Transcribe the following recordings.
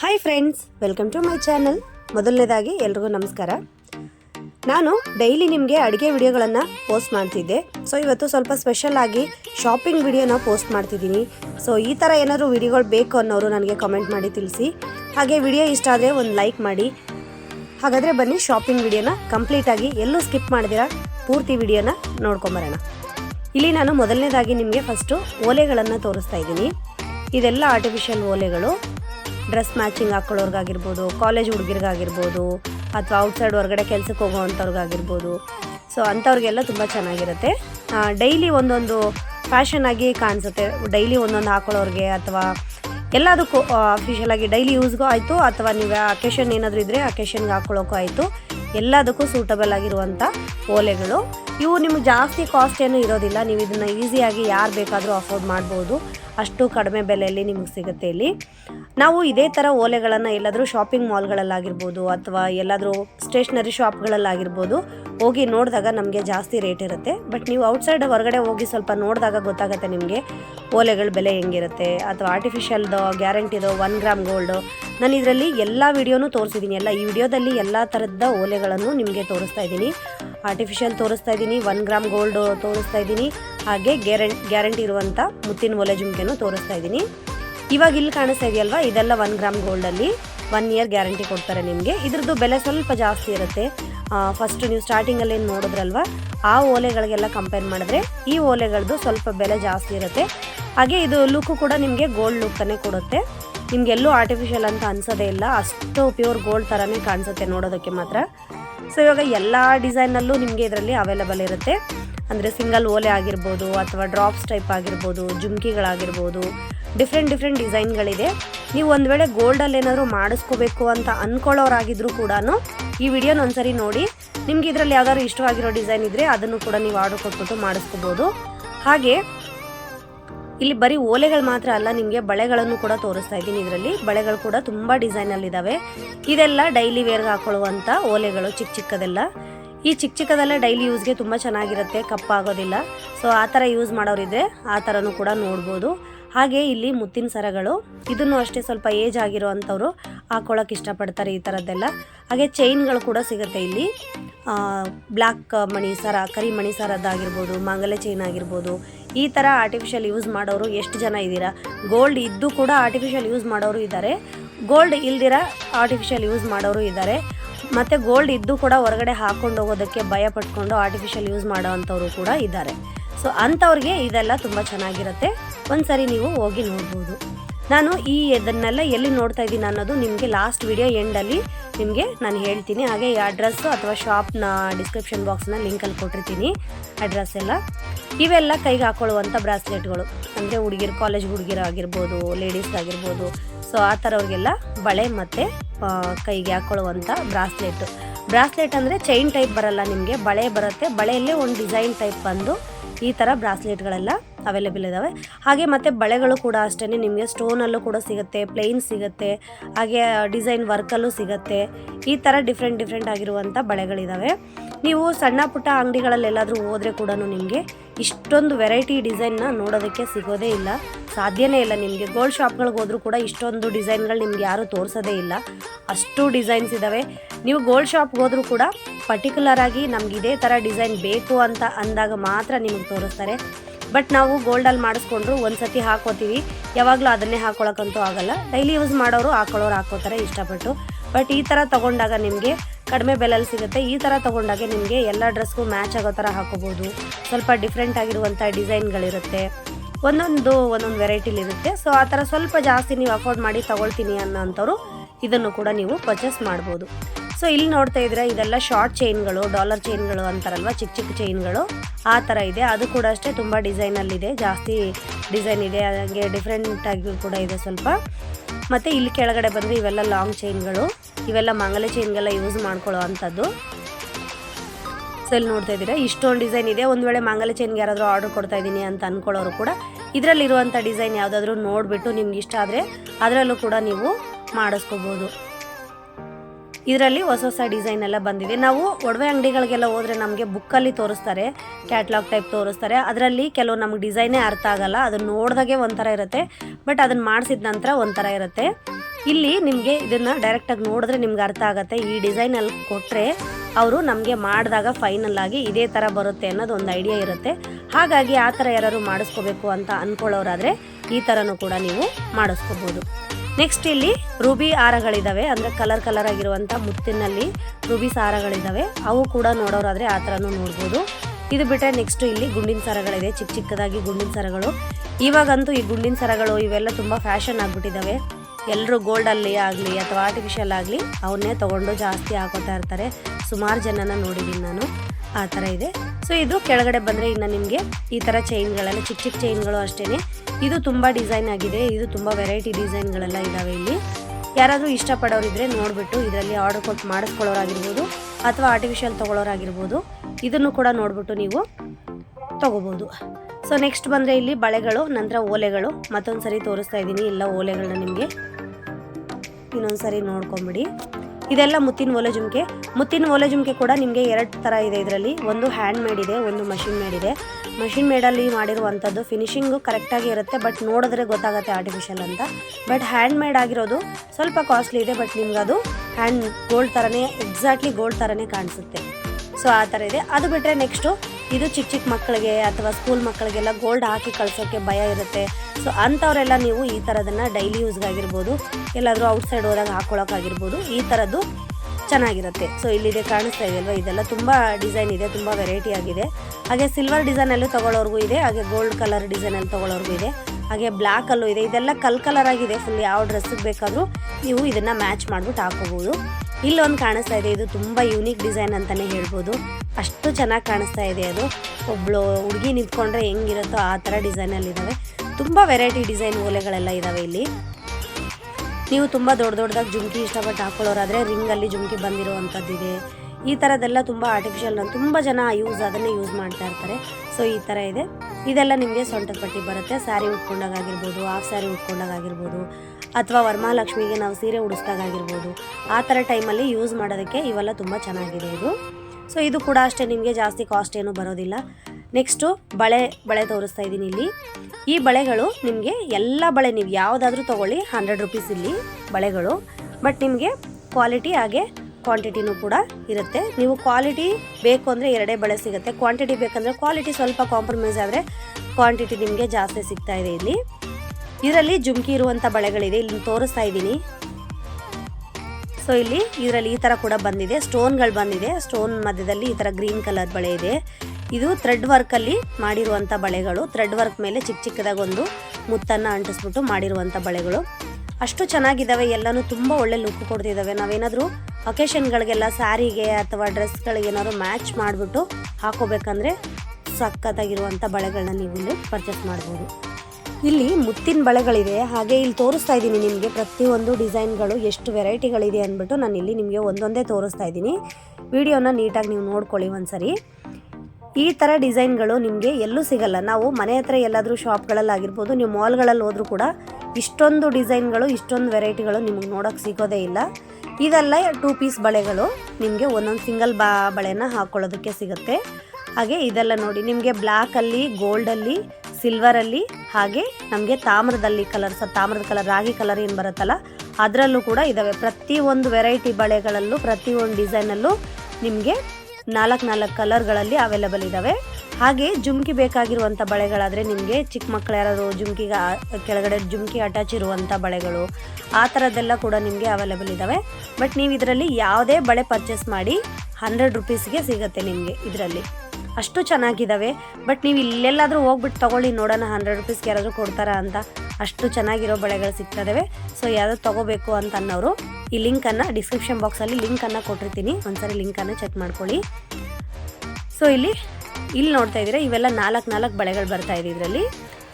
Hi friends welcome to my channel ಮೊದಲನೇದಾಗಿ ಎಲ್ರಿಗೂ ನಮಸ್ಕಾರ. ನಾನು ಡೈಲಿ ನಿಮಗೆ ಅಡುಗೆ ವಿಡಿಯೋಗಳನ್ನು ಪೋಸ್ಟ್ ಮಾಡ್ತಿದ್ದೆ. ಸೊ ಇವತ್ತು ಸ್ವಲ್ಪ ಸ್ಪೆಷಲ್ ಆಗಿ ಶಾಪಿಂಗ್ ವಿಡಿಯೋನ ಪೋಸ್ಟ್ ಮಾಡ್ತಿದ್ದೀನಿ. ಸೊ ಈ ಥರ ಏನಾದರೂ ವಿಡಿಯೋಗಳು ಬೇಕು ಅನ್ನೋರು ನನಗೆ ಕಮೆಂಟ್ ಮಾಡಿ ತಿಳಿಸಿ. ಹಾಗೆ ವಿಡಿಯೋ ಇಷ್ಟ ಆದರೆ ಒಂದು ಲೈಕ್ ಮಾಡಿ. ಹಾಗಾದರೆ ಬನ್ನಿ ಶಾಪಿಂಗ್ ವಿಡಿಯೋನ ಕಂಪ್ಲೀಟಾಗಿ ಎಲ್ಲೂ ಸ್ಕಿಪ್ ಮಾಡಿದಿರ ಪೂರ್ತಿ ವಿಡಿಯೋನ ನೋಡ್ಕೊಂಬರೋಣ. ಇಲ್ಲಿ ನಾನು ಮೊದಲನೇದಾಗಿ ನಿಮಗೆ ಫಸ್ಟು ಓಲೆಗಳನ್ನು ತೋರಿಸ್ತಾ ಇದ್ದೀನಿ. ಇದೆಲ್ಲ ಆರ್ಟಿಫಿಷಿಯಲ್ ಓಲೆಗಳು. ಡ್ರೆಸ್ ಮ್ಯಾಚಿಂಗ್ ಹಾಕೊಳ್ಳೋರ್ಗಾಗಿರ್ಬೋದು, ಕಾಲೇಜ್ ಹುಡುಗಿರ್ಗಾಗಿರ್ಬೋದು, ಅಥವಾ ಔಟ್ಸೈಡ್ ಹೊರಗಡೆ ಕೆಲಸಕ್ಕೆ ಹೋಗೋವಂಥವ್ರಿಗಾಗಿರ್ಬೋದು. ಸೊ ಅಂಥವ್ರಿಗೆಲ್ಲ ತುಂಬ ಚೆನ್ನಾಗಿರುತ್ತೆ. ಡೈಲಿ ಒಂದೊಂದು ಫ್ಯಾಷನ್ ಆಗಿ ಕಾಣಿಸುತ್ತೆ. ಡೈಲಿ ಒಂದೊಂದು ಹಾಕೊಳ್ಳೋರಿಗೆ ಅಥವಾ ಎಲ್ಲದಕ್ಕೂ ಆಗಿ ಡೈಲಿ ಯೂಸ್ಗೂ ಆಯಿತು, ಅಥವಾ ನೀವು ಅಕೇಶನ್ ಏನಾದರೂ ಇದ್ದರೆ ಅಕೇಶನ್ಗೆ ಹಾಕೊಳ್ಳೋಕ್ಕೂ ಆಯಿತು. ಎಲ್ಲದಕ್ಕೂ ಸೂಟಬಲ್ ಆಗಿರುವಂಥ ಓಲೆಗಳು. ಇವು ನಿಮ್ಗೆ ಜಾಸ್ತಿ ಕಾಸ್ಟ್ ಏನೂ ಇರೋದಿಲ್ಲ. ನೀವು ಇದನ್ನು ಈಸಿಯಾಗಿ ಯಾರು ಬೇಕಾದರೂ ಅಫೋರ್ಡ್ ಮಾಡ್ಬೋದು. ಅಷ್ಟು ಕಡಿಮೆ ಬೆಲೆಯಲ್ಲಿ ನಿಮಗೆ ಸಿಗುತ್ತೆ ಇಲ್ಲಿ. ನಾವು ಇದೇ ಥರ ಓಲೆಗಳನ್ನು ಎಲ್ಲಾದರೂ ಶಾಪಿಂಗ್ ಮಾಲ್ಗಳಲ್ಲಾಗಿರ್ಬೋದು ಅಥವಾ ಎಲ್ಲಾದರೂ ಸ್ಟೇಷ್ನರಿ ಶಾಪ್ಗಳಲ್ಲಾಗಿರ್ಬೋದು ಹೋಗಿ ನೋಡಿದಾಗ ನಮಗೆ ಜಾಸ್ತಿ ರೇಟ್ ಇರುತ್ತೆ. ಬಟ್ ನೀವು ಔಟ್ಸೈಡ್ ಹೊರಗಡೆ ಹೋಗಿ ಸ್ವಲ್ಪ ನೋಡಿದಾಗ ಗೊತ್ತಾಗುತ್ತೆ ನಿಮಗೆ ಓಲೆಗಳ ಬೆಲೆ ಹೆಂಗಿರುತ್ತೆ. ಅಥವಾ ಆರ್ಟಿಫಿಷಿಯಲ್ದು ಗ್ಯಾರಂಟಿದು ಒನ್ ಗ್ರಾಮ್ ಗೋಲ್ಡು ನಾನು ಇದರಲ್ಲಿ ಎಲ್ಲ ವಿಡಿಯೋನೂ ತೋರಿಸಿದ್ದೀನಿ ಎಲ್ಲ ಈ ವಿಡಿಯೋದಲ್ಲಿ ಎಲ್ಲ ಥರದ ಓಲೆಗಳನ್ನು ನಿಮಗೆ ತೋರಿಸ್ತಾ ಇದ್ದೀನಿ. ಆರ್ಟಿಫಿಷಿಯಲ್ ತೋರಿಸ್ತಾ ಇದ್ದೀನಿ ಒನ್ ಗ್ರಾಮ್ ಗೋಲ್ಡ್ ತೋರಿಸ್ತಾ ಇದ್ದೀನಿ, ಹಾಗೆ ಗ್ಯಾರಂಟಿ ಗ್ಯಾರಂಟಿ ಇರುವಂಥ ಮುತ್ತಿನ ಓಲೆ ಜುಮ್ಕೆನೂ ತೋರಿಸ್ತಾ ಇದ್ದೀನಿ. ಇವಾಗ ಇಲ್ಲಿ ಕಾಣಿಸ್ತಾ ಇದೆಯಲ್ವಾ? ಇದೆಲ್ಲ ಒನ್ ಗ್ರಾಮ್ ಗೋಲ್ಡಲ್ಲಿ ಒನ್ ಇಯರ್ ಗ್ಯಾರಂಟಿ ಕೊಡ್ತಾರೆ ನಿಮಗೆ. ಇದ್ರದ್ದು ಬೆಲೆ ಸ್ವಲ್ಪ ಜಾಸ್ತಿ ಇರುತ್ತೆ. ಫಸ್ಟ್ ನೀವು ಸ್ಟಾರ್ಟಿಂಗಲ್ಲಿ ಏನು ನೋಡಿದ್ರಲ್ವ, ಆ ಓಲೆಗಳಿಗೆಲ್ಲ ಕಂಪೇರ್ ಮಾಡಿದ್ರೆ ಈ ಓಲೆಗಳದ್ದು ಸ್ವಲ್ಪ ಬೆಲೆ ಜಾಸ್ತಿ ಇರುತ್ತೆ. ಹಾಗೆ ಇದು ಲುಕ್ಕು ಕೂಡ ನಿಮಗೆ ಗೋಲ್ಡ್ ಲುಕ್ ತಾನೇ ಕೊಡುತ್ತೆ. ನಿಮಗೆಲ್ಲೂ ಆರ್ಟಿಫಿಷಿಯಲ್ ಅಂತ ಅನ್ಸೋದೇ ಇಲ್ಲ. ಅಷ್ಟು ಪ್ಯೂರ್ ಗೋಲ್ಡ್ ಥರನೇ ಕಾಣಿಸುತ್ತೆ ನೋಡೋದಕ್ಕೆ ಮಾತ್ರ. ಸೊ ಇವಾಗ ಎಲ್ಲ ಡಿಸೈನಲ್ಲೂ ನಿಮಗೆ ಇದರಲ್ಲಿ ಅವೈಲಬಲ್ ಇರುತ್ತೆ. ಅಂದರೆ ಸಿಂಗಲ್ ಓಲೆ ಆಗಿರ್ಬೋದು ಅಥವಾ ಡ್ರಾಪ್ಸ್ ಟೈಪ್ ಆಗಿರ್ಬೋದು, ಜುಮ್ಕಿಗಳಾಗಿರ್ಬೋದು ಡಿಫ್ರೆಂಟ್ ಡಿಫ್ರೆಂಟ್ ಡಿಸೈನ್ಗಳಿದೆ ನೀವು ಒಂದು ವೇಳೆ ಗೋಲ್ಡಲ್ಲಿ ಏನಾದರೂ ಮಾಡಿಸ್ಕೋಬೇಕು ಅಂತ ಅಂದ್ಕೊಳ್ಳೋರಾಗಿದ್ರೂ ಕೂಡ ಈ ವಿಡಿಯೋನ ಒಂದ್ಸರಿ ನೋಡಿ. ನಿಮಗೆ ಇದರಲ್ಲಿ ಯಾವ್ದಾದ್ರು ಇಷ್ಟವಾಗಿರೋ ಡಿಸೈನ್ ಇದ್ದರೆ ಅದನ್ನು ಕೂಡ ನೀವು ಆರ್ಡರ್ ಕೊಟ್ಬಿಟ್ಟು ಮಾಡಿಸ್ಕೋಬೋದು. ಹಾಗೆ ಇಲ್ಲಿ ಬರೀ ಓಲೆಗಳು ಮಾತ್ರ ಅಲ್ಲ, ನಿಮಗೆ ಬಳೆಗಳನ್ನು ಕೂಡ ತೋರಿಸ್ತಾ ಇದ್ದೀನಿ ಇದರಲ್ಲಿ. ಬಳೆಗಳು ಕೂಡ ತುಂಬ ಡಿಸೈನಲ್ಲಿದ್ದಾವೆ ಇದೆಲ್ಲ ಡೈಲಿ ವೇರ್ಗೆ ಹಾಕೊಳ್ಳುವಂಥ ಓಲೆಗಳು ಚಿಕ್ಕ ಚಿಕ್ಕದೆಲ್ಲ. ಈ ಚಿಕ್ಕ ಚಿಕ್ಕದೆಲ್ಲ ಡೈಲಿ ಯೂಸ್ಗೆ ತುಂಬ ಚೆನ್ನಾಗಿರುತ್ತೆ ಕಪ್ಪಾಗೋದಿಲ್ಲ ಸೊ ಆ ಥರ ಯೂಸ್ ಮಾಡೋರಿದ್ರೆ ಆ ಥರನೂ ಕೂಡ ನೋಡ್ಬೋದು. ಹಾಗೆ ಇಲ್ಲಿ ಮುತ್ತಿನ ಸರಗಳು. ಇದನ್ನು ಅಷ್ಟೇ ಸ್ವಲ್ಪ ಏಜ್ ಆಗಿರೋ ಅಂಥವ್ರು ಹಾಕೊಳ್ಳೋಕೆ ಇಷ್ಟಪಡ್ತಾರೆ ಈ ಥರದ್ದೆಲ್ಲ. ಹಾಗೆ ಚೈನ್ಗಳು ಕೂಡ ಸಿಗುತ್ತೆ ಇಲ್ಲಿ. ಬ್ಲ್ಯಾಕ್ ಮಣಿ ಸರ ಕರಿ ಮಣಿ ಸರದ್ದಾಗಿರ್ಬೋದು ಮಾಂಗಲ್ಯ ಚೈನ್ ಆಗಿರ್ಬೋದು ಈ ಥರ ಆರ್ಟಿಫಿಷಿಯಲ್ ಯೂಸ್ ಮಾಡೋರು ಎಷ್ಟು ಜನ ಇದ್ದೀರಾ? ಗೋಲ್ಡ್ ಇದ್ದು ಕೂಡ ಆರ್ಟಿಫಿಷಿಯಲ್ ಯೂಸ್ ಮಾಡೋರು ಇದ್ದಾರೆ. ಗೋಲ್ಡ್ ಇಲ್ದಿರ ಆರ್ಟಿಫಿಷಿಯಲ್ ಯೂಸ್ ಮಾಡೋರು ಇದ್ದಾರೆ. ಮತ್ತು ಗೋಲ್ಡ್ ಇದ್ದು ಕೂಡ ಹೊರಗಡೆ ಹಾಕ್ಕೊಂಡು ಹೋಗೋದಕ್ಕೆ ಭಯ ಪಟ್ಕೊಂಡು ಆರ್ಟಿಫಿಷಿಯಲ್ ಯೂಸ್ ಮಾಡೋ ಅಂಥವ್ರು ಕೂಡ ಇದ್ದಾರೆ. ಸೊ ಅಂಥವ್ರಿಗೆ ಇದೆಲ್ಲ ತುಂಬ ಚೆನ್ನಾಗಿರುತ್ತೆ. ಒಂದ್ಸರಿ ನೀವು ಹೋಗಿ ನೋಡ್ಬೋದು. ನಾನು ಈ ಇದನ್ನೆಲ್ಲ ಎಲ್ಲಿ ನೋಡ್ತಾ ಇದ್ದೀನಿ ಅನ್ನೋದು ನಿಮಗೆ ಲಾಸ್ಟ್ ವಿಡಿಯೋ ಎಂಡಲ್ಲಿ ನಿಮಗೆ ನಾನು ಹೇಳ್ತೀನಿ. ಹಾಗೆ ಈ ಅಡ್ರೆಸ್ಸು ಅಥವಾ ಶಾಪ್ನ ಡಿಸ್ಕ್ರಿಪ್ಷನ್ ಬಾಕ್ಸ್ನ ಲಿಂಕಲ್ಲಿ ಕೊಟ್ಟಿರ್ತೀನಿ. ಅಡ್ರೆಸ್ ಎಲ್ಲ. ಇವೆಲ್ಲ ಕೈಗೆ ಹಾಕೊಳ್ಳುವಂಥ ಬ್ರಾಸ್ಲೆಟ್ಗಳು ಅಂದರೆ ಹುಡುಗಿರು ಕಾಲೇಜ್ ಹುಡುಗಿರು ಆಗಿರ್ಬೋದು ಲೇಡೀಸ್ ಆಗಿರ್ಬೋದು. ಸೊ ಆ ಥರವ್ರಿಗೆಲ್ಲ ಬಳೆ ಮತ್ತು ಕೈಗೆ ಹಾಕೊಳ್ಳುವಂಥ ಬ್ರಾಸ್ಲೆಟ್ ಬ್ರಾಸ್ಲೆಟ್ ಅಂದರೆ ಚೈನ್ ಟೈಪ್ ಬರಲ್ಲ ನಿಮಗೆ. ಬಳೆ ಬರುತ್ತೆ. ಬಳೆಯಲ್ಲೇ ಒಂದು ಡಿಸೈನ್ ಟೈಪ್ ಬಂದು ಈ ಥರ ಬ್ರಾಸ್ಲೆಟ್ಗಳೆಲ್ಲ ಅವೈಲೇಬಲ್ ಇದ್ದಾವೆ ಹಾಗೆ ಮತ್ತು ಬಳೆಗಳು ಕೂಡ ಅಷ್ಟೇ ನಿಮಗೆ ಸ್ಟೋನಲ್ಲೂ ಕೂಡ ಸಿಗುತ್ತೆ ಪ್ಲೇನ್ ಸಿಗುತ್ತೆ, ಹಾಗೆ ಡಿಸೈನ್ ವರ್ಕಲ್ಲೂ ಸಿಗುತ್ತೆ. ಈ ಥರ ಡಿಫ್ರೆಂಟ್ ಡಿಫ್ರೆಂಟ್ ಆಗಿರುವಂಥ ಬಳೆಗಳಿದ್ದಾವೆ ನೀವು ಸಣ್ಣ ಪುಟ್ಟ ಅಂಗಡಿಗಳಲ್ಲೆಲ್ಲಾದರೂ ಹೋದರೆ ಕೂಡ ನಿಮಗೆ ಇಷ್ಟೊಂದು ವೆರೈಟಿ ಡಿಸೈನ್ನ ನೋಡೋದಕ್ಕೆ ಸಿಗೋದೇ ಇಲ್ಲ. ಸಾಧ್ಯನೇ ಇಲ್ಲ ನಿಮಗೆ. ಗೋಲ್ಡ್ ಶಾಪ್ಗಳಿಗೆ ಹೋದರೂ ಕೂಡ ಇಷ್ಟೊಂದು ಡಿಸೈನ್ಗಳು ನಿಮ್ಗೆ ಯಾರೂ ತೋರಿಸೋದೇ ಇಲ್ಲ. ಅಷ್ಟು ಡಿಸೈನ್ಸ್ ಇದ್ದಾವೆ ನೀವು ಗೋಲ್ಡ್ ಶಾಪ್ಗೆ ಹೋದರೂ ಕೂಡ ಪರ್ಟಿಕ್ಯುಲರ್ ಆಗಿ ನಮ್ಗೆ ಇದೇ ಥರ ಡಿಸೈನ್ ಬೇಕು ಅಂತ ಅಂದಾಗ ಮಾತ್ರ ನಿಮಗೆ ತೋರಿಸ್ತಾರೆ. ಬಟ್ ನಾವು ಗೋಲ್ಡಲ್ಲಿ ಮಾಡಿಸ್ಕೊಂಡ್ರು ಒಂದು ಸತಿ ಹಾಕೋತೀವಿ. ಯಾವಾಗಲೂ ಅದನ್ನೇ ಹಾಕೊಳ್ಳೋಕ್ಕಂತೂ ಆಗಲ್ಲ. ಡೈಲಿ ಯೂಸ್ ಮಾಡೋರು ಹಾಕೊಳ್ಳೋರು ಹಾಕೋತಾರೆ ಇಷ್ಟಪಟ್ಟು. ಬಟ್ ಈ ಥರ ತೊಗೊಂಡಾಗ ನಿಮಗೆ ಕಡಿಮೆ ಬೆಲೆಯಲ್ಲಿ ಸಿಗುತ್ತೆ. ಈ ಥರ ತೊಗೊಂಡಾಗ ನಿಮಗೆ ಎಲ್ಲ ಡ್ರೆಸ್ಗೂ ಮ್ಯಾಚ್ ಆಗೋ ಥರ ಹಾಕೋಬೋದು. ಸ್ವಲ್ಪ ಡಿಫ್ರೆಂಟ್ ಆಗಿರುವಂಥ ಡಿಸೈನ್ಗಳಿರುತ್ತೆ. ಒಂದೊಂದು ಒಂದೊಂದು ವೆರೈಟಿಲಿರುತ್ತೆ ಸೊ ಆ ಥರ ಸ್ವಲ್ಪ ಜಾಸ್ತಿ ನೀವು ಅಫೋರ್ಡ್ ಮಾಡಿ ತೊಗೊಳ್ತೀನಿ ಅನ್ನೋಂಥವ್ರು ಇದನ್ನು ಕೂಡ ನೀವು ಪರ್ಚೇಸ್ ಮಾಡ್ಬೋದು. ಸೊ ಇಲ್ಲಿ ನೋಡ್ತಾ ಇದ್ರೆ ಇದೆಲ್ಲ ಶಾರ್ಟ್ ಚೈನ್ಗಳು ಡಾಲರ್ ಚೈನ್ಗಳು ಅಂತಾರಲ್ವ? ಚಿಕ್ಕ ಚಿಕ್ಕ ಚೈನ್ಗಳು ಆ ಥರ ಇದೆ. ಅದು ಕೂಡ ಅಷ್ಟೇ ತುಂಬ ಡಿಸೈನಲ್ಲಿದೆ. ಜಾಸ್ತಿ ಡಿಸೈನ್ ಇದೆ. ಹಾಗೆ ಡಿಫ್ರೆಂಟ್ ಆಗಿ ಕೂಡ ಇದೆ ಸ್ವಲ್ಪ. ಮತ್ತು ಇಲ್ಲಿ ಕೆಳಗಡೆ ಬಂದರೆ ಇವೆಲ್ಲ ಲಾಂಗ್ ಚೈನ್ಗಳು ಇವೆಲ್ಲ ಮಂಗಲ ಚೈನ್ಗೆಲ್ಲ ಯೂಸ್ ಮಾಡ್ಕೊಳ್ಳೋ ಅಂಥದ್ದು. ಸೊ ಇಲ್ಲಿ ನೋಡ್ತಾ ಇದ್ದೀರಾ? ಇಷ್ಟೊಂದು ಡಿಸೈನ್ ಇದೆ. ಒಂದು ವೇಳೆ ಮಂಗಲ ಚೈನ್ಗೆ ಯಾರಾದರೂ ಆರ್ಡರ್ ಕೊಡ್ತಾ ಇದ್ದೀನಿ ಅಂತ ಅಂದ್ಕೊಳ್ಳೋರು ಕೂಡ ಇದರಲ್ಲಿರುವಂಥ ಡಿಸೈನ್ ಯಾವುದಾದ್ರೂ ನೋಡಿಬಿಟ್ಟು ನಿಮ್ಗೆ ಇಷ್ಟ ಆದರೆ ಅದರಲ್ಲೂ ಕೂಡ ನೀವು ಮಾಡಿಸ್ಕೋಬೋದು. ಇದರಲ್ಲಿ ಹೊಸ ಹೊಸ ಡಿಸೈನ್ ಎಲ್ಲ ಬಂದಿದೆ. ನಾವು ಒಡವೆ ಅಂಗಡಿಗಳಿಗೆಲ್ಲ ಹೋದರೆ ನಮಗೆ ಬುಕ್ಕಲ್ಲಿ ತೋರಿಸ್ತಾರೆ ಕ್ಯಾಟ್ಲಾಗ್ ಟೈಪ್ ತೋರಿಸ್ತಾರೆ. ಅದರಲ್ಲಿ ಕೆಲವು ನಮ್ಗೆ ಡಿಸೈನೇ ಅರ್ಥ ಆಗಲ್ಲ. ಅದನ್ನು ನೋಡಿದಾಗೆ ಒಂಥರ ಇರುತ್ತೆ. ಬಟ್ ಅದನ್ನು ಮಾಡಿಸಿದ ನಂತರ ಒಂಥರ ಇರುತ್ತೆ. ಇಲ್ಲಿ ನಿಮಗೆ ಇದನ್ನು ಡೈರೆಕ್ಟಾಗಿ ನೋಡಿದ್ರೆ ನಿಮ್ಗೆ ಅರ್ಥ ಆಗುತ್ತೆ. ಈ ಡಿಸೈನಲ್ಲಿ ಕೊಟ್ಟರೆ ಅವರು ನಮಗೆ ಮಾಡಿದಾಗ ಫೈನಲ್ ಆಗಿ ಇದೇ ಥರ ಬರುತ್ತೆ ಅನ್ನೋದು ಒಂದು ಐಡಿಯಾ ಇರುತ್ತೆ. ಹಾಗಾಗಿ ಆ ಥರ ಯಾರು ಮಾಡಿಸ್ಕೋಬೇಕು ಅಂತ ಅಂದ್ಕೊಳ್ಳೋರಾದರೆ ಈ ಥರನೂ ಕೂಡ ನೀವು ಮಾಡಿಸ್ಕೋಬೋದು. ನೆಕ್ಸ್ಟ್ ಇಲ್ಲಿ ರುಬಿ ಹಾರಗಳಿದ್ದಾವೆ ಅಂದರೆ ಕಲರ್ ಕಲರ್ ಆಗಿರುವಂಥ ಮುತ್ತಿನಲ್ಲಿ ರುಬಿ ಹಾರಗಳಿದ್ದಾವೆ ಅವು ಕೂಡ ನೋಡೋರಾದರೆ ಆ ಥರನೂ ನೋಡ್ಬೋದು. ಇದು ಬಿಟ್ಟರೆ ನೆಕ್ಸ್ಟ್ ಇಲ್ಲಿ ಗುಂಡಿನ ಸರಗಳಿದೆ. ಚಿಕ್ಕ ಚಿಕ್ಕದಾಗಿ ಗುಂಡಿನ ಸರಗಳು. ಇವಾಗಂತೂ ಈ ಗುಂಡಿನ ಸರಗಳು ಇವೆಲ್ಲ ತುಂಬ ಫ್ಯಾಷನ್ ಆಗಿಬಿಟ್ಟಿದ್ದಾವೆ ಎಲ್ಲರೂ ಗೋಲ್ಡಲ್ಲಿ ಆಗಲಿ ಅಥವಾ ಆರ್ಟಿಫಿಷಿಯಲ್ ಆಗಲಿ ಅವನ್ನೇ ತೊಗೊಂಡು ಜಾಸ್ತಿ ಹಾಕೋತಾ ಇರ್ತಾರೆ. ಸುಮಾರು ಜನನ ನೋಡಿದ್ದೀನಿ ನಾನು. ಆ ಥರ ಇದೆ. ಸೊ ಇದು ಕೆಳಗಡೆ ಬಂದರೆ ಇನ್ನು ನಿಮಗೆ ಈ ಥರ ಚೈನ್ಗಳೆಲ್ಲ ಚಿಕ್ಕ ಚಿಕ್ಕ ಚೈನ್ಗಳು ಅಷ್ಟೇ ಇದು ತುಂಬ ಡಿಸೈನ್ ಆಗಿದೆ. ಇದು ತುಂಬ ವೆರೈಟಿ ಡಿಸೈನ್ಗಳೆಲ್ಲ ಇದ್ದಾವೆ ಇಲ್ಲಿ. ಯಾರಾದರೂ ಇಷ್ಟಪಡೋರಿದ್ರೆ ನೋಡಿಬಿಟ್ಟು ಇದರಲ್ಲಿ ಆರ್ಡರ್ ಕೊಟ್ಟು ಮಾಡಿಸ್ಕೊಳ್ಳೋರಾಗಿರ್ಬೋದು ಅಥವಾ ಆರ್ಟಿಫಿಷಿಯಲ್ ತೊಗೊಳೋರಾಗಿರ್ಬೋದು ಇದನ್ನು ಕೂಡ ನೋಡಿಬಿಟ್ಟು ನೀವು ತೊಗೋಬೋದು. ಸೊ ನೆಕ್ಸ್ಟ್ ಬಂದರೆ ಇಲ್ಲಿ ಬಳೆಗಳು, ನಂತರ ಓಲೆಗಳು. ಮತ್ತೊಂದು ಸರಿ ತೋರಿಸ್ತಾ ಇದ್ದೀನಿ. ಎಲ್ಲ ಓಲೆಗಳನ್ನ ನಿಮಗೆ ಇನ್ನೊಂದು ಸರಿ ನೋಡ್ಕೊಂಬಿಡಿ. ಇದೆಲ್ಲ ಮುತ್ತಿನ ಓಲೆ ಜುಮ್ಕೆ. ಮುತ್ತಿನ ಓಲೆ ಜುಮ್ಕೆ ಕೂಡ ನಿಮಗೆ ಎರಡು ಥರ ಇದೆ ಇದರಲ್ಲಿ. ಒಂದು ಹ್ಯಾಂಡ್ ಮೇಡ್ ಇದೆ, ಒಂದು ಮಷಿನ್ ಮೇಡ್ ಇದೆ. ಮಷಿನ್ ಮೇಡಲ್ಲಿ ಮಾಡಿರುವಂಥದ್ದು ಫಿನಿಶಿಂಗು ಕರೆಕ್ಟಾಗಿ ಇರುತ್ತೆ ಬಟ್ ನೋಡಿದ್ರೆ ಗೊತ್ತಾಗುತ್ತೆ ಆರ್ಟಿಫಿಷಿಯಲ್ ಅಂತ. ಬಟ್ ಹ್ಯಾಂಡ್ ಮೇಡ್ ಆಗಿರೋದು ಸ್ವಲ್ಪ ಕಾಸ್ಟ್ಲಿ ಇದೆ ಬಟ್ ನಿಮ್ಗೆ ಅದು ಹ್ಯಾಂಡ್ ಗೋಲ್ಡ್ ಥರನೇ ಎಕ್ಸಾಕ್ಟ್ಲಿ ಗೋಲ್ಡ್ ಥರನೇ ಕಾಣಿಸುತ್ತೆ. ಸೊ ಆ ಥರ ಇದೆ. ಅದು ಬಿಟ್ಟರೆ ನೆಕ್ಸ್ಟು ಇದು ಚಿಕ್ಕ ಚಿಕ್ಕ ಮಕ್ಕಳಿಗೆ ಅಥವಾ ಸ್ಕೂಲ್ ಮಕ್ಕಳಿಗೆಲ್ಲ ಗೋಲ್ಡ್ ಹಾಕಿ ಕಳ್ಸೋಕ್ಕೆ ಭಯ ಇರುತ್ತೆ. ಸೊ ಅಂಥವರೆಲ್ಲ ನೀವು ಈ ಥರದನ್ನು ಡೈಲಿ ಯೂಸ್ಗಾಗಿರ್ಬೋದು ಎಲ್ಲಾದರೂ ಔಟ್ಸೈಡ್ ಹೋದಾಗ ಹಾಕ್ಕೊಳಕ್ಕಾಗಿರ್ಬೋದು ಈ ಥರದ್ದು ಚೆನ್ನಾಗಿರುತ್ತೆ. ಸೊ ಇಲ್ಲಿದೆ ಕಾಣಿಸ್ತಾ ಇದೆ ಅಲ್ವಾ? ಇದೆಲ್ಲ ತುಂಬ ಡಿಸೈನ್ ಇದೆ, ತುಂಬ ವೆರೈಟಿ ಆಗಿದೆ. ಹಾಗೆ ಸಿಲ್ವರ್ ಡಿಸೈನಲ್ಲೂ ತೊಗೊಳ್ಳೋರ್ಗೂ ಇದೆ, ಹಾಗೆ ಗೋಲ್ಡ್ ಕಲರ್ ಡಿಸೈನಲ್ಲಿ ತೊಗೊಳ್ಳೋರ್ಗೂ ಇದೆ. ಹಾಗೆ ಬ್ಲ್ಯಾಕಲ್ಲೂ ಇದೆ. ಇದೆಲ್ಲ ಕಲ್ ಕಲರ್ ಆಗಿದೆ. ಫುಲ್ ಯಾವ ಡ್ರೆಸ್ಸಿಗೆ ಬೇಕಾದರೂ ನೀವು ಇದನ್ನು ಮ್ಯಾಚ್ ಮಾಡಿಬಿಟ್ಟು ಹಾಕೋಬೋದು. ಇಲ್ಲೊಂದು ಕಾಣಿಸ್ತಾ ಇದೆ. ಇದು ತುಂಬ ಯೂನಿಕ್ ಡಿಸೈನ್ ಅಂತಲೇ ಹೇಳ್ಬೋದು. ಅಷ್ಟು ಚೆನ್ನಾಗಿ ಕಾಣಿಸ್ತಾ ಇದೆ ಅದು. ಒಬ್ಳು ಹುಡುಗಿ ನಿಂತ್ಕೊಂಡ್ರೆ ಹೆಂಗಿರುತ್ತೋ ಆ ಥರ ಡಿಸೈನಲ್ಲಿದ್ದಾವೆ. ತುಂಬ ವೆರೈಟಿ ಡಿಸೈನ್ ಓಲೆಗಳೆಲ್ಲ ಇದ್ದಾವೆ ಇಲ್ಲಿ. ನೀವು ತುಂಬ ದೊಡ್ಡ ದೊಡ್ಡದಾಗಿ ಜುಮ್ಕಿ ಇಷ್ಟಪಟ್ಟು ಹಾಕೊಳ್ಳೋರಾದರೆ ರಿಂಗಲ್ಲಿ ಜುಮ್ಕಿ ಬಂದಿರುವಂಥದ್ದಿದೆ ಈ ಥರದ್ದೆಲ್ಲ ತುಂಬ ಆರ್ಟಿಫಿಷಿಯಲ್ ತುಂಬ ಜನ ಯೂಸ್ ಅದನ್ನೇ ಯೂಸ್ ಮಾಡ್ತಾ ಇರ್ತಾರೆ. ಸೊ ಈ ಥರ ಇದೆ. ಇದೆಲ್ಲ ನಿಮಗೆ ಸೊಂಟದ ಪಟ್ಟಿ ಬರುತ್ತೆ. ಸ್ಯಾರಿ ಉಟ್ಕೊಂಡಾಗಿರ್ಬೋದು ಹಾಫ್ ಸ್ಯಾರಿ ಉಟ್ಕೊಂಡಾಗಿರ್ಬೋದು ಅಥವಾ ವರಮಹಾಲಕ್ಷ್ಮಿಗೆ ನಾವು ಸೀರೆ ಉಡಿಸ್ದಾಗಿರ್ಬೋದು ಆ ಥರ ಟೈಮಲ್ಲಿ ಯೂಸ್ ಮಾಡೋದಕ್ಕೆ ಇವೆಲ್ಲ ತುಂಬ ಚೆನ್ನಾಗಿದೆ ಇದು. ಸೊ ಇದು ಕೂಡ ಅಷ್ಟೇ ನಿಮಗೆ ಜಾಸ್ತಿ ಕಾಸ್ಟ್ ಏನು ಬರೋದಿಲ್ಲ. ನೆಕ್ಸ್ಟು ಬಳೆ ಬಳೆ ತೋರಿಸ್ತಾ ಇದ್ದೀನಿ ಇಲ್ಲಿ. ಈ ಬಳೆಗಳು ನಿಮಗೆ ಎಲ್ಲ ಬಳೆ ನೀವು ಯಾವುದಾದ್ರೂ ತೊಗೊಳ್ಳಿ ಹಂಡ್ರೆಡ್ ರುಪೀಸ್ ಇಲ್ಲಿ ಬಳೆಗಳು. ಬಟ್ ನಿಮಗೆ ಕ್ವಾಲಿಟಿ ಹಾಗೆ ಕ್ವಾಂಟಿಟಿನೂ ಕೂಡ ಇರುತ್ತೆ. ನೀವು ಕ್ವಾಲಿಟಿ ಬೇಕು ಅಂದರೆ ಎರಡೇ ಬಳೆ ಸಿಗುತ್ತೆ. ಕ್ವಾಂಟಿಟಿ ಬೇಕಂದರೆ ಕ್ವಾಲಿಟಿ ಸ್ವಲ್ಪ ಕಾಂಪ್ರಮೈಸ್ ಆದರೆ ಕ್ವಾಂಟಿಟಿ ನಿಮಗೆ ಜಾಸ್ತಿ ಸಿಗ್ತಾ ಇದೆ ಇಲ್ಲಿ. ಇದರಲ್ಲಿ ಜುಮ್ಕಿ ಇರುವಂಥ ಬಳೆಗಳಿದೆ. ಇಲ್ಲಿ ತೋರಿಸ್ತಾ ಇದ್ದೀನಿ. ಸೊ ಇಲ್ಲಿ ಇದರಲ್ಲಿ ಈ ಥರ ಕೂಡ ಬಂದಿದೆ. ಸ್ಟೋನ್ಗಳು ಬಂದಿದೆ. ಸ್ಟೋನ್ ಮಧ್ಯದಲ್ಲಿ ಈ ಥರ ಗ್ರೀನ್ ಕಲರ್ ಬಳೆ ಇದೆ. ಇದು ಥ್ರೆಡ್ ವರ್ಕಲ್ಲಿ ಮಾಡಿರುವಂಥ ಬಳೆಗಳು. ಥ್ರೆಡ್ ವರ್ಕ್ ಮೇಲೆ ಚಿಕ್ಕ ಚಿಕ್ಕದಾಗಿ ಒಂದು ಮುತ್ತನ್ನು ಅಂಟಿಸ್ಬಿಟ್ಟು ಮಾಡಿರುವಂಥ ಬಳೆಗಳು. ಅಷ್ಟು ಚೆನ್ನಾಗಿದ್ದಾವೆ ಎಲ್ಲಾನು ತುಂಬ ಒಳ್ಳೆ ಲುಕ್ ಕೊಡ್ತಿದ್ದಾವೆ ನಾವೇನಾದರೂ ಅಕೇಶನ್ಗಳಿಗೆಲ್ಲ ಸ್ಯಾರಿಗೆ ಅಥವಾ ಡ್ರೆಸ್ಗಳಿಗೆ ಏನಾದ್ರು ಮ್ಯಾಚ್ ಮಾಡಿಬಿಟ್ಟು ಹಾಕೋಬೇಕಂದ್ರೆ ಸಖತ್ತಾಗಿರುವಂಥ ಬಳೆಗಳನ್ನ ನೀವು ಇಲ್ಲಿ ಪರ್ಚೇಸ್ ಮಾಡ್ಬೋದು. ಇಲ್ಲಿ ಮುತ್ತಿನ ಬಳೆಗಳಿವೆ ಹಾಗೆ ಇಲ್ಲಿ ತೋರಿಸ್ತಾ ಇದ್ದೀನಿ ನಿಮಗೆ ಪ್ರತಿಯೊಂದು ಡಿಸೈನ್ಗಳು ಎಷ್ಟು ವೆರೈಟಿಗಳಿದೆ ಅಂದ್ಬಿಟ್ಟು ನಾನು ಇಲ್ಲಿ ನಿಮಗೆ ಒಂದೊಂದೇ ತೋರಿಸ್ತಾ ಇದ್ದೀನಿ. ವಿಡಿಯೋನ ನೀಟಾಗಿ ನೀವು ನೋಡ್ಕೊಳ್ಳಿ ಒಂದ್ಸರಿ. ಈ ಥರ ಡಿಸೈನ್ಗಳು ನಿಮಗೆ ಎಲ್ಲೂ ಸಿಗಲ್ಲ. ನಾವು ಮನೆ ಹತ್ರ ಎಲ್ಲಾದರೂ ಶಾಪ್ಗಳಲ್ಲಾಗಿರ್ಬೋದು ನೀವು ಮಾಲ್ಗಳಲ್ಲಿ ಹೋದರೂ ಕೂಡ ಇಷ್ಟೊಂದು ಡಿಸೈನ್ಗಳು, ಇಷ್ಟೊಂದು ವೆರೈಟಿಗಳು ನಿಮಗೆ ನೋಡೋಕ್ಕೆ ಸಿಗೋದೇ ಇಲ್ಲ. ಇದೆಲ್ಲ ಟೂ ಪೀಸ್ ಬಳೆಗಳು. ನಿಮಗೆ ಒಂದೊಂದು ಸಿಂಗಲ್ ಬಾ, ಬಳೆನ ಹಾಕ್ಕೊಳ್ಳೋದಕ್ಕೆ ಸಿಗುತ್ತೆ. ಹಾಗೆ ಇದೆಲ್ಲ ನೋಡಿ, ನಿಮಗೆ ಬ್ಲ್ಯಾಕಲ್ಲಿ ಗೋಲ್ಡಲ್ಲಿ ಸಿಲ್ವರಲ್ಲಿ ಹಾಗೆ ನಮಗೆ ತಾಮ್ರದಲ್ಲಿ ಕಲರ್ ತಾಮ್ರದ ಕಲರ್ ರಾಗಿ ಕಲರ್ ಏನು ಬರುತ್ತಲ್ಲ, ಅದರಲ್ಲೂ ಕೂಡ ಇದ್ದಾವೆ ಪ್ರತಿಯೊಂದು ವೆರೈಟಿ ಬಳೆಗಳಲ್ಲೂ, ಪ್ರತಿಯೊಂದು ಡಿಸೈನಲ್ಲೂ ನಿಮಗೆ ನಾಲ್ಕು ನಾಲ್ಕು ಕಲರ್ಗಳಲ್ಲಿ ಅವೈಲೇಬಲ್ ಇದ್ದಾವೆ ಹಾಗೆ ಜುಮ್ಕಿ ಬೇಕಾಗಿರುವಂಥ ಬಳೆಗಳಾದರೆ ನಿಮಗೆ ಚಿಕ್ಕ ಮಕ್ಕಳು ಯಾರಾದರೂ ಜುಮ್ಕಿಗೆ, ಕೆಳಗಡೆ ಜುಮ್ಕಿ ಅಟ್ಯಾಚ್ ಇರುವಂಥ ಬಳೆಗಳು, ಆ ಥರದ್ದೆಲ್ಲ ಕೂಡ ನಿಮಗೆ ಅವೈಲೇಬಲ್ ಇದ್ದಾವೆ ಬಟ್ ನೀವು ಇದರಲ್ಲಿ ಯಾವುದೇ ಬಳೆ ಪರ್ಚೇಸ್ ಮಾಡಿ ಹಂಡ್ರೆಡ್ ರುಪೀಸ್ಗೆ ಸಿಗುತ್ತೆ ನಿಮಗೆ ಇದರಲ್ಲಿ. ಅಷ್ಟು ಚೆನ್ನಾಗಿದ್ದಾವೆ ಬಟ್ ನೀವು ಇಲ್ಲೆಲ್ಲಾದರೂ ಹೋಗ್ಬಿಟ್ಟು ತೊಗೊಳ್ಳಿ, ನೋಡೋಣ ಹಂಡ್ರೆಡ್ ರುಪೀಸ್ಗೆ ಯಾರಾದರೂ ಕೊಡ್ತಾರಾ ಅಂತ. ಅಷ್ಟು ಚೆನ್ನಾಗಿರೋ ಬಳೆಗಳು ಸಿಗ್ತದವೆ. ಸೊ ಯಾವ್ದು ತೊಗೋಬೇಕು ಅಂತ ಅನ್ನೋರು, ಈ ಲಿಂಕನ್ನು ಡಿಸ್ಕ್ರಿಪ್ಷನ್ ಬಾಕ್ಸಲ್ಲಿ ಲಿಂಕನ್ನು ಕೊಟ್ಟಿರ್ತೀನಿ. ಒಂದ್ಸರಿ ಲಿಂಕನ್ನು ಚೆಕ್ ಮಾಡ್ಕೊಳ್ಳಿ. ಸೊ ಇಲ್ಲಿ ಇಲ್ಲಿ ನೋಡ್ತಾ ಇದ್ದೀರಾ, ಇವೆಲ್ಲ ನಾಲ್ಕು ನಾಲ್ಕು ಬಳೆಗಳು ಬರ್ತಾ ಇದೆ ಇದರಲ್ಲಿ.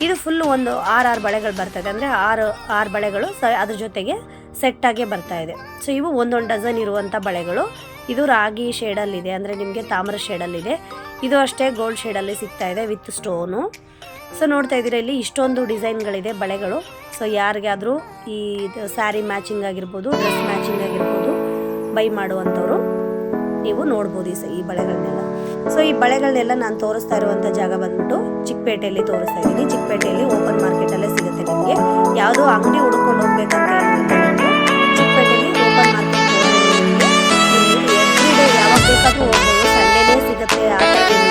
ಇದು ಫುಲ್ ಒಂದು ಆರು ಆರು ಬಳೆಗಳು ಬರ್ತಾ ಇದೆ. ಅಂದರೆ ಆರು ಆರು ಬಳೆಗಳು ಸ ಅದ್ರ ಜೊತೆಗೆ ಸೆಟ್ಟಾಗೆ ಬರ್ತಾ ಇದೆ. ಸೊ ಇವು ಒಂದೊಂದು ಡಜನ್ ಇರುವಂಥ ಬಳೆಗಳು. ಇದು ರಾಗಿ ಶೇಡಲ್ಲಿದೆ ಅಂದರೆ ನಿಮಗೆ ತಾಮ್ರ ಶೇಡಲ್ಲಿದೆ ಇದು ಅಷ್ಟೇ ಗೋಲ್ಡ್ ಶೇಡಲ್ಲಿ ಸಿಗ್ತಾ ಇದೆ ವಿತ್ ಸ್ಟೋನು ಸೊ ನೋಡ್ತಾ ಇದ್ದೀರಾ, ಇಲ್ಲಿ ಇಷ್ಟೊಂದು ಡಿಸೈನ್ಗಳಿದೆ ಬಳೆಗಳು. ಸೊ ಯಾರಿಗಾದರೂ ಈ ಸ್ಯಾರಿ ಮ್ಯಾಚಿಂಗ್ ಆಗಿರ್ಬೋದು ಡ್ರೆಸ್ ಮ್ಯಾಚಿಂಗ್ ಆಗಿರ್ಬೋದು ಬೈ ಮಾಡುವಂಥವ್ರು, ನೀವು ನೋಡ್ಬೋದು ಈ ಬಳೆಗಳನ್ನೆಲ್ಲ ಸೊ, ಈ ಬಳೆಗಳನ್ನೆಲ್ಲ ನಾನು ತೋರಿಸ್ತಾ ಇರುವಂಥ ಜಾಗ ಬಂದ್ಬಿಟ್ಟು ಚಿಕ್ಕಪೇಟೆಯಲ್ಲಿ ತೋರಿಸ್ತಾ ಇದ್ದೀನಿ. ಚಿಕ್ಕಪೇಟೆಯಲ್ಲಿ ಓಪನ್ ಮಾರ್ಕೆಟಲ್ಲೇ ಸಿಗುತ್ತೆ ನಿಮಗೆ. ಯಾವುದೋ ಅಂಗಡಿ ಹುಡ್ಕೊಂಡು ಹೋಗ್ಬೇಕಂತ ಹೇಳಿದ್ರೆ ಚಿಕ್ಕಪೇಟೆಯಲ್ಲಿ ಓಪನ್ ಮಾರ್ಕೆಟ್ ಯಾವಾಗ ಬೇಕಾದರೂ 对呀